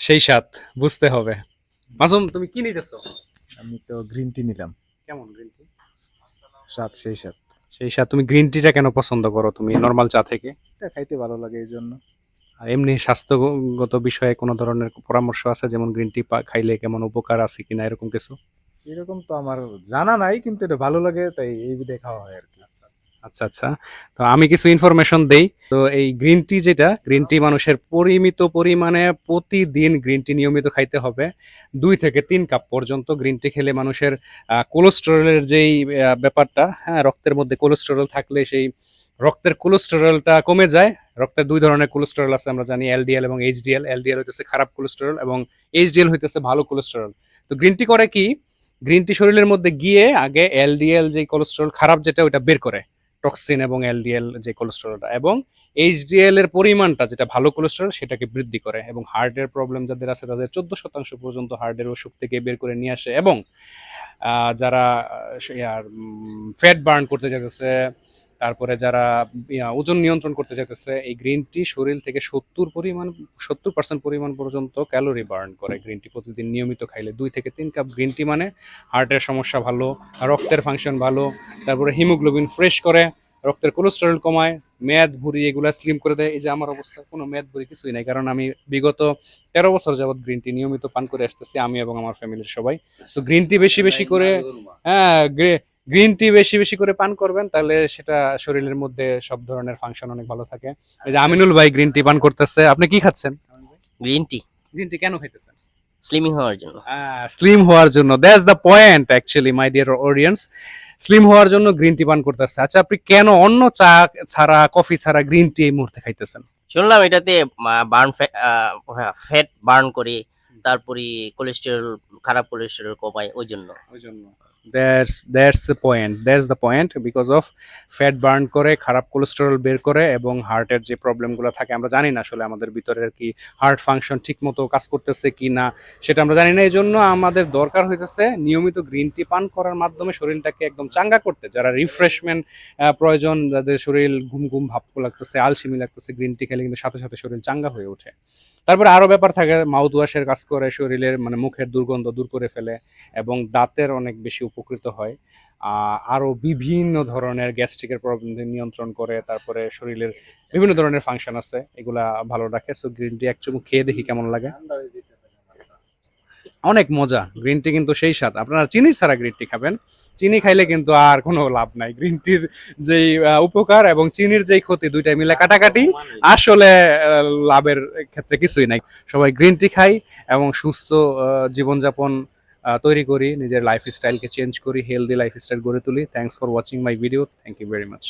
সেই সাত বুঝতে হবে। মাসুম তুমি কি নিতেছো? আমি তো গ্রিন টি নিলাম। কেমন গ্রিন টি স্বাদ সেই স্বাদ। সেই সাত তুমি গ্রিন টিটা কেন পছন্দ করো তুমি নর্মাল চা থেকে? এটা খাইতে ভালো লাগে এই জন্য। আর এমনি স্বাস্থ্যগত বিষয়ে কোনো ধরনের পরামর্শ আছে যেমন গ্রিন টি খাইলে কেমন উপকার আছে কিনা এরকম কিছু? এরকম তো আমার জানা নাই কিন্তু এটা ভালো লাগে তাই এই বিধে খাওয়া হয় আর কি। আচ্ছা আচ্ছা। তো আমি কিছু ইনফরমেশন দেই। তো এই গ্রিন টি যেটা গ্রিন টি মানুষের পরিমিত পরিমাণে প্রতিদিন গ্রিন টি নিয়মিত খাইতে হবে। দুই থেকে তিন কাপ পর্যন্ত গ্রিন টি খেলে মানুষের কোলেস্টেরলের যেই ব্যাপারটা হ্যাঁ রক্তের মধ্যে কোলেস্টেরল থাকলে সেই রক্তের কোলেস্টেরলটা কমে যায়। রক্তের দুই ধরনের কোলেস্টেরল আছে, আমরা জানি এলডিএল এবং এইচডিএল এলডিএল হইতেছে খারাপ কোলেস্টেরল এবং এইচডিএল হইতেছে ভালো কোলেস্টেরল তো গ্রিন টি করে কি? গ্রিন টি শরীরের মধ্যে গিয়ে আগে এলডিএল যে কোলেস্ট্রল খারাপ যেটা, ওইটা বের করে। টক্সিন এবং এলডিএল যে কোলেস্ট্রলটা এবং এইচডিএল এর পরিমাণটা, যেটা ভালো কোলেস্ট্রল সেটাকে বৃদ্ধি করে এবং হার্টের প্রবলেম যাদের আছে, তাদের চোদ্দ শতাংশ পর্যন্ত হার্টের অসুখ থেকে বের করে নিয়ে আসে এবং যারা ফ্যাট বার্ন করতে চাইতেছে তারপরে যারা ওজন নিয়ন্ত্রণ করতে চাইতেছে এই গ্রিন টি শরীর থেকে সত্তর পরিমাণ সত্তর পার্সেন্ট পরিমাণ পর্যন্ত ক্যালোরি বার্ন করে গ্রিন টি প্রতিদিন নিয়মিত খাইলে। দুই থেকে তিন কাপ গ্রিন টি মানে হার্টের সমস্যা ভালো রক্তের ফাংশন ভালো তারপরে হিমোগ্লোবিন ফ্রেশ করে রক্তের কোলেস্টেরল কমায় মেদ ভুঁড়ি এগুলা স্লিম করে দেয়। এই যে আমার অবস্থা কোনো মেদ ভুঁড়ি কিছুই নাই কারণ আমি বিগত তেরো বছর যাবত গ্রিন টি নিয়মিত পান করে আসতেছি আমি এবং আমার ফ্যামিলির সবাই। তো গ্রিন টি বেশি বেশি করে হ্যাঁ গ্রিন টি বেশি বেশি করে পান করবেন তাহলে সেটা শরীরের মধ্যে সব ধরনের ফাংশন অনেক ভালো থাকে। এই যে আমিনুল ভাই গ্রিন টি পান করতেছে আপনি কি খাচ্ছেন? গ্রিন টি গ্রিন টি কেন খাইতেছেন? স্লিমিং হওয়ার জন্য। স্লিম হওয়ার জন্য। That's the point actually my dear audience slim হওয়ার জন্য গ্রিন টি পান করতেছে। আচ্ছা আপনি কেন অন্য চা ছাড়া কফি ছাড়া গ্রিন টি এই মুহূর্তে খাইতেছেন? শুনলাম এটাতে বার্ন ফ্যাট বার্ন করে তারপরে কোলেস্টেরল খারাপ কোলেস্টেরল কমায় ওই জন্য। ওই জন্য। That's that's the point that's the point because of fat burn করে, খারাপ কোলেস্টেরল বের করে এবং হার্টের যে প্রবলেমগুলো থাকে, আমরা জানি না আসলে আমাদের ভিতরের কি হার্ট ফাংশন ঠিক মতো কাজ করতেছে কি না, সেটা আমরা জানি না। এই জন্য আমাদের দরকার হইতেছে নিয়মিত গ্রিন টি পান করার মাধ্যমে শরীরটাকে একদম চাঙ্গা করতে। যারা রিফ্রেশমেন্ট প্রয়োজন, যাদের শরীর ঘুম ঘুম ভাব লাগতেছে, আলসিমি লাগতেছে গ্রিন টি খেলে কিন্তু সাথে সাথে শরীর চাঙ্গা হয়ে ওঠে। তারপরে আরও ব্যাপার থাকে মাউথ ওয়াশের কাজ করে শরীরের মানে মুখের দুর্গন্ধ দূর করে ফেলে এবং দাঁতের অনেক বেশি উপকৃত হয়। আহ, আরও বিভিন্ন ধরনের গ্যাস্ট্রিকের প্রবলেম নিয়ন্ত্রণ করে তারপরে শরীরের বিভিন্ন ধরনের ফাংশন আছে এগুলা ভালো রাখে। সো গ্রিন টি এক চুমুক খেয়ে দেখি কেমন লাগে। অনেক মজা গ্রিন টি কিন্তু সেই স্বাদ। আপনারা চিনি ছাড়া গ্রিন টি খাবেন। চিনি খাইলে কিন্তু আর কোনো লাভ নাই। গ্রিন টির যেই উপকার এবং চিনির যেই ক্ষতি দুইটাই মিলে কাটাকাটি আসলে লাভের ক্ষেত্রে কিছুই নাই। সবাই গ্রিন টি খাই এবং সুস্থ জীবনযাপন তৈরি করি, নিজের লাইফস্টাইলকে চেঞ্জ করি হেলদি লাইফ স্টাইল গড়ে তুলি। Thanks for watching my video thank you very much